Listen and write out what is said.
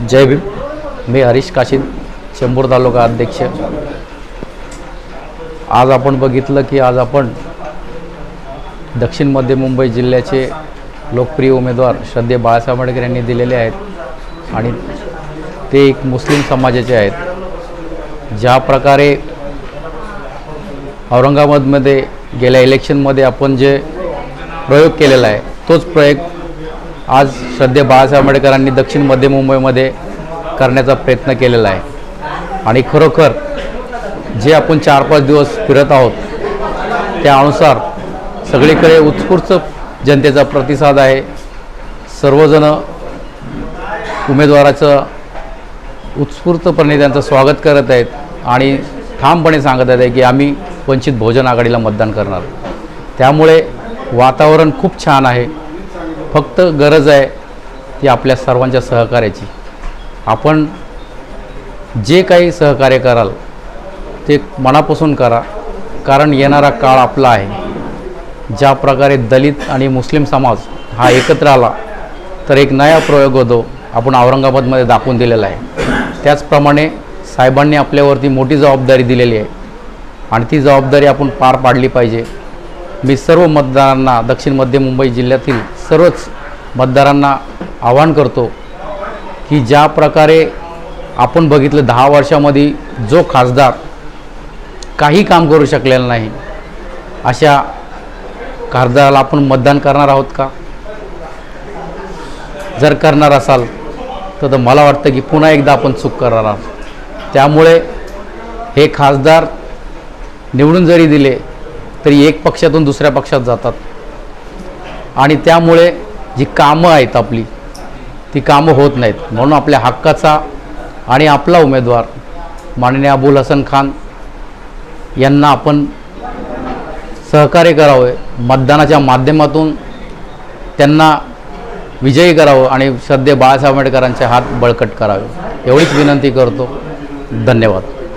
जय भीम. मी हरीश काशीद चेंबूर तालुका अध्यक्ष. आज आपण बघितलं की आज आपण दक्षिण मध्य मुंबई जिल्ह्याचे लोकप्रिय उमेदवार श्रद्धे बाळासाहेब आंबेडकर यांनी दिलेले आहेत आणि ते एक मुस्लिम समाजाचे आहेत. ज्या प्रकारे औरंगाबादमध्ये गेल्या इलेक्शनमध्ये आपण जे प्रयोग केलेला आहे तोच प्रयोग आज श्रद्धे बाळासाहेब आंबेडकरांनी दक्षिण मध्य मुंबईमध्ये करण्याचा प्रयत्न केलेला आहे. आणि खरोखर जे आपण चार पाच दिवस फिरत आहोत त्यानुसार सगळीकडे उत्स्फूर्त जनतेचा प्रतिसाद आहे. सर्वजणं उमेदवाराचं उत्स्फूर्तपणे त्यांचं स्वागत करत आहेत आणि ठामपणे सांगत आहेत की आम्ही वंचित बहुजन आघाडीला मतदान करणार. त्यामुळे वातावरण खूप छान आहे. फक्त गरज आहे ती आपल्या सर्वांच्या सहकार्याची. आपण जे काही सहकार्य कराल ते मनापासून करा कारण येणारा काळ आपला आहे. ज्या प्रकारे दलित आणि मुस्लिम समाज हा एकत्र आला तर एक नया प्रयोग होतो आपण औरंगाबादमध्ये दाखवून दिलेला आहे. त्याचप्रमाणे साहेबांनी आपल्यावरती मोठी जबाबदारी दिलेली आहे. आणि ती जबाबदारी आपण पार पाडली पाहिजे. मी सर्व मतदारांना दक्षिण मध्य मुंबई जिल्ह्यातील सर्वच मतदारांना आवाहन करतो की ज्या प्रकारे आपण बघितलं दहा वर्षामध्ये जो खासदार काही काम करू शकलेला नाही अशा खासदाराला आपण मतदान करणार आहोत का? जर करणार असाल तर तर मला वाटतं की पुन्हा एकदा आपण चूक करणार आहोत. त्यामुळे हे खासदार निवडून जरी दिले तरी एक पक्षातून दुसऱ्या पक्षात जातात. आणि त्यामुळे जी कामं आहेत आपली ती कामं होत नाहीत. म्हणून आपल्या हक्काचा आणि आपला उमेदवार माननीय अबुल हसन खान यांना आपण सहकार्य करावे. मतदानाच्या माध्यमातून त्यांना विजयी करावं आणि श्रद्धे बाळासाहेब आंबेडकरांचे हात बळकट करावे. एवढीच विनंती करतो. धन्यवाद.